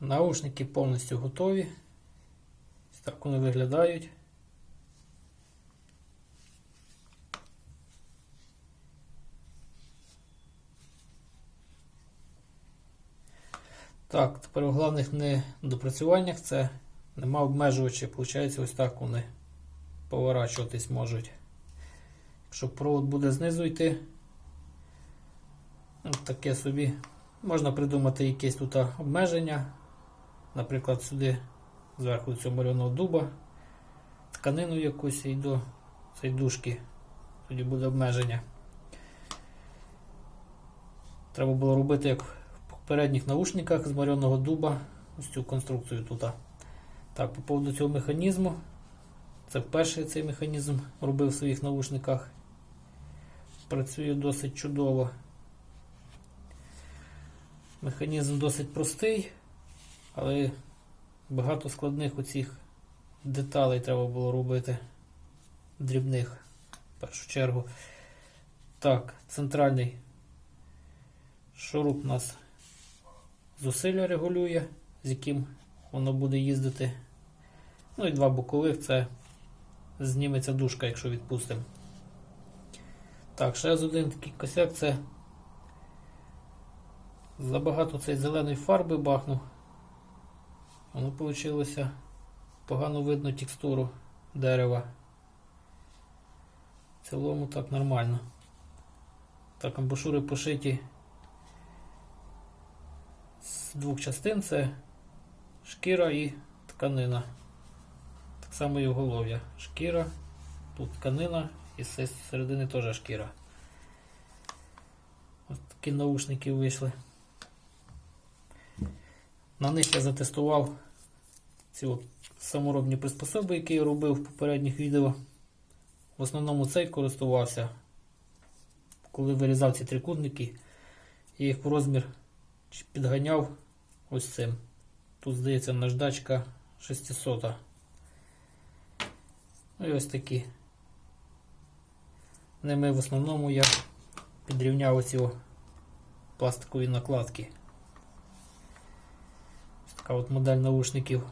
Наушники повністю готові. Так вони виглядають. Так, тепер у головних недопрацюваннях це нема обмежувачів. Виходить, ось так вони поворачуватись можуть. Якщо провод буде знизу йти, таке собі. Можна придумати якесь тут обмеження. Наприклад, сюди зверху цього мальоного дуба, тканину якусь і до цієї дужки. Тоді буде обмеження. Треба було робити як в попередніх наушниках з марьоного дуба. Ось цю конструкцію тут. Так, по поводу цього механізму. Це вперше цей механізм робив в своїх наушниках. Працює досить чудово. Механізм досить простий, але багато складних оцих деталей треба було робити. Дрібних, в першу чергу. Так, центральний шуруп у нас зусилля регулює, з яким воно буде їздити. Ну і два бокових це зніметься дужка, якщо відпустимо. Так, ще один такий косяк це забагато цієї зеленої фарби бахнув. Воно вийшло погано видно текстуру дерева. В цілому так нормально. Так, амбушури пошиті з двох частин це шкіра і тканина. Так само і оголов'я. Шкіра, тут тканина і з середини теж шкіра. Ось такі наушники вийшли. На них я затестував ці саморобні приспособи, які я робив в попередніх відео. В основному цей користувався, коли вирізав ці трикутники, я їх в розмір підганяв ось цим. Тут, здається, наждачка 600. Ну і ось такі. Ними в основному я підрівняв оці пластикові накладки. Така от модель наушників.